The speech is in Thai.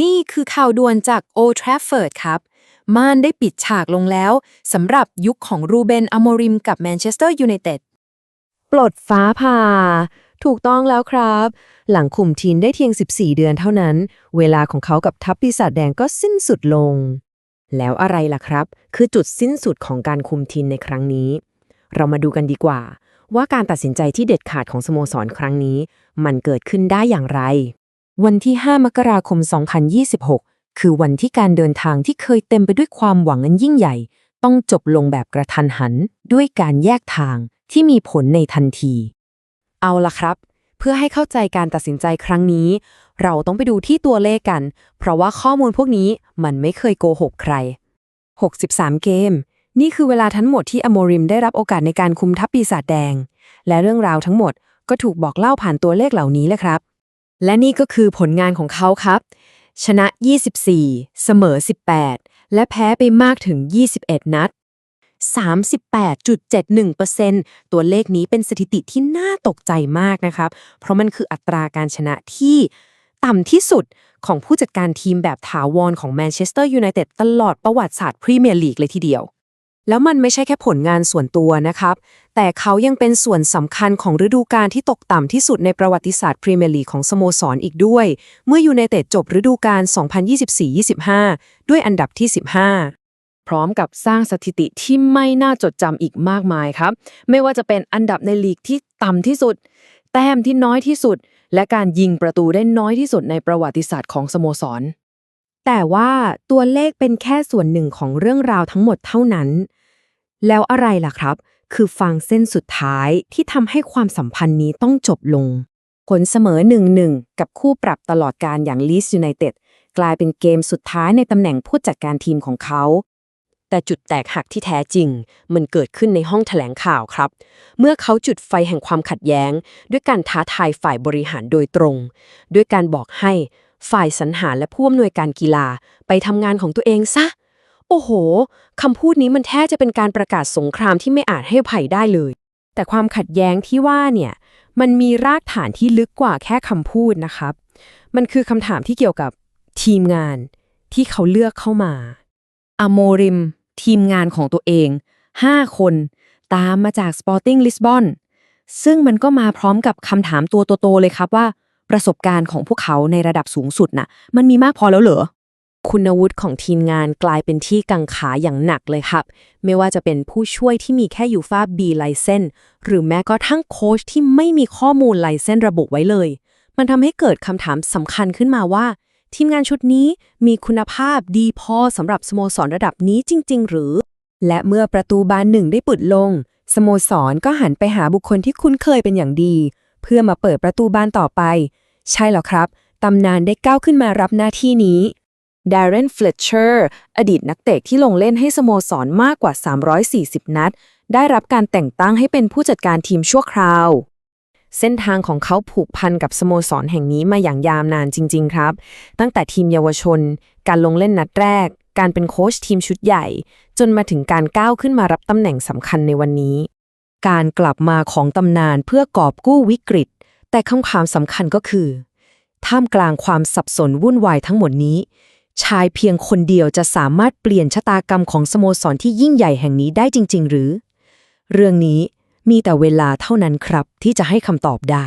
นี่คือข่าวด่วนจากโอทราฟเฟิร์ดครับ ม่านได้ปิดฉากลงแล้วสำหรับยุคของรูเบนอโมริมกับแมนเชสเตอร์ยูไนเต็ด ปลดฟ้าผ่า ถูกต้องแล้วครับ หลังคุมทีมได้เพียง 14 เดือนเท่านั้น เวลาของเขากับทัพปีศาจแดงก็สิ้นสุดลง แล้วอะไรล่ะครับ คือจุดสิ้นสุดของการคุมทีมในครั้งนี้ เรามาดูกันดีกว่า ว่าการตัดสินใจที่เด็ดขาดของสโมสรครั้งนี้ มันเกิดขึ้นได้อย่างไร วันที่ 5 มกราคม 2026 คือวันที่การเดินทางที่เคยเต็มไปด้วยความหวังอันยิ่งใหญ่ ต้องจบลงแบบกระทันหัน ด้วยการแยกทางที่มีผลในทันที เอาล่ะครับ เพื่อให้เข้าใจการตัดสินใจครั้งนี้ เราต้องไปดูที่ตัวเลขกัน เพราะว่าข้อมูลพวกนี้มันไม่เคยโกหกใคร 63 เกม นี่คือเวลาทั้งหมดที่อโมริมได้รับโอกาสในการคุมทัพปีศาจแดง และเรื่องราวทั้งหมดก็ถูกบอกเล่าผ่านตัวเลขเหล่านี้แหละครับ และนี่ก็คือผลงานของเขาครับ ชนะ 24 เสมอ 18 และแพ้ไปมากถึง 21 นัด 38.71%ตัวเลขนี้เป็นสถิติที่น่าตกใจมากนะครับ เพราะมันคืออัตราการชนะที่ต่ำที่สุดของผู้จัดการทีมแบบถาวรของแมนเชสเตอร์ยูไนเต็ดตลอดประวัติศาสตร์พรีเมียร์ลีกเลยทีเดียว แล้วมันไม่ใช่แค่ผลงานส่วนตัวนะครับ แต่เขายังเป็นส่วนสำคัญของฤดูกาลที่ตกต่ำที่สุดในประวัติศาสตร์พรีเมียร์ลีกของสโมสรอีกด้วย เมื่อยูไนเต็ดจบฤดูกาล 2024-25 ด้วยอันดับที่ 15 พร้อมกับสร้างสถิติที่ไม่น่าจดจำอีกมากมายครับ ไม่ว่าจะเป็นอันดับในลีกที่ต่ำที่สุด แต้มที่น้อยที่สุด และการยิงประตูได้น้อยที่สุดในประวัติศาสตร์ของสโมสร แต่ว่าตัวเลขเป็นแค่ส่วนหนึ่งของเรื่องราวทั้งหมดเท่านั้น แล้วอะไรล่ะครับ คือฟังเส้นสุดท้ายที่ทำให้ความสัมพันธ์นี้ต้องจบลง ผลเสมอ1-1กับคู่ปรับตลอดการอย่างลีสยูไนเต็ดกลายเป็นเกมสุดท้ายในตำแหน่งผู้จัดการทีมของเขา แต่จุดแตกหักที่แท้จริง มันเกิดขึ้นในห้องแถลงข่าวครับ เมื่อเขาจุดไฟแห่งความขัดแย้ง ด้วยการท้าทายฝ่ายบริหารโดยตรง ด้วยการบอกให้ ฝ่ายสรรหาและผู้อำนวยการกีฬาไปทำงานของตัวเองซะ โอ้โหคำพูดนี้มันแทบจะเป็นการประกาศสงครามที่ไม่อาจให้ภัยได้เลย แต่ความขัดแย้งที่ว่าเนี่ยมันมีรากฐานที่ลึกกว่าแค่คำพูดนะครับ มันคือคำถามที่เกี่ยวกับทีมงานที่เขาเลือกเข้ามาอโมริม ทีมงานของตัวเอง 5 คน ตามมาจาก Sporting Lisbon ซึ่งมันก็มาพร้อมกับคำถามตัวโตๆเลยครับว่า ประสบการณ์ของพวกเขาในระดับสูงสุดน่ะ มันมีมากพอแล้วเหรอคุณวุฒิของทีมงานกลายเป็นที่กังขาอย่างหนักเลยครับ ไม่ว่าจะเป็นผู้ช่วยที่มีแค่ยูฟาบีไลเซนหรือแม้กระทั่งโค้ชที่ไม่มีข้อมูลไลเซนระบุไว้เลย มันทำให้เกิดคำถามสำคัญขึ้นมาว่า ทีมงานชุดนี้มีคุณภาพดีพอสำหรับสโมสรระดับนี้จริง ๆ หรือ และเมื่อประตูบานหนึ่งได้ปิดลง สโมสรก็หันไปหาบุคคลที่คุ้นเคยเป็นอย่างดี เพื่อมาเปิดประตูบานต่อไป ใช่แล้วครับ ตำนานได้ก้าวขึ้นมารับหน้าที่นี้ด a r เรน f ฟลเชอร์อดีตนักเตะที่ลงเล่นให้สโมสรมากกว่า 340 นัด ได้รับการแต่งตั้งให้เป็นผู้จัดการทีมชั่วคราว เส้นทางของเขาผูกพันกับสโมสรแห่งนี้มาอย่างยาวนานจริง ๆ ครับ ตั้งแต่ทีมเยาวชน การลงเล่นนัดแรก การเป็นโค้ชทีมชุดใหญ่ จนมาถึงการก้าวขึ้นมารับตำแหน่งสำคัญในวันนี้ การกลับมาของตำนานเพื่อกอบกู้วิกฤต แต่คำถามสำคัญก็คือ ท่ามกลางความสับสนวุ่นวายทั้งหมดนี้ ชายเพียงคนเดียวจะสามารถเปลี่ยนชะตากรรมของสโมสรที่ยิ่งใหญ่แห่งนี้ได้จริง ๆ หรือ เรื่องนี้มีแต่เวลาเท่านั้นครับที่จะให้คำตอบได้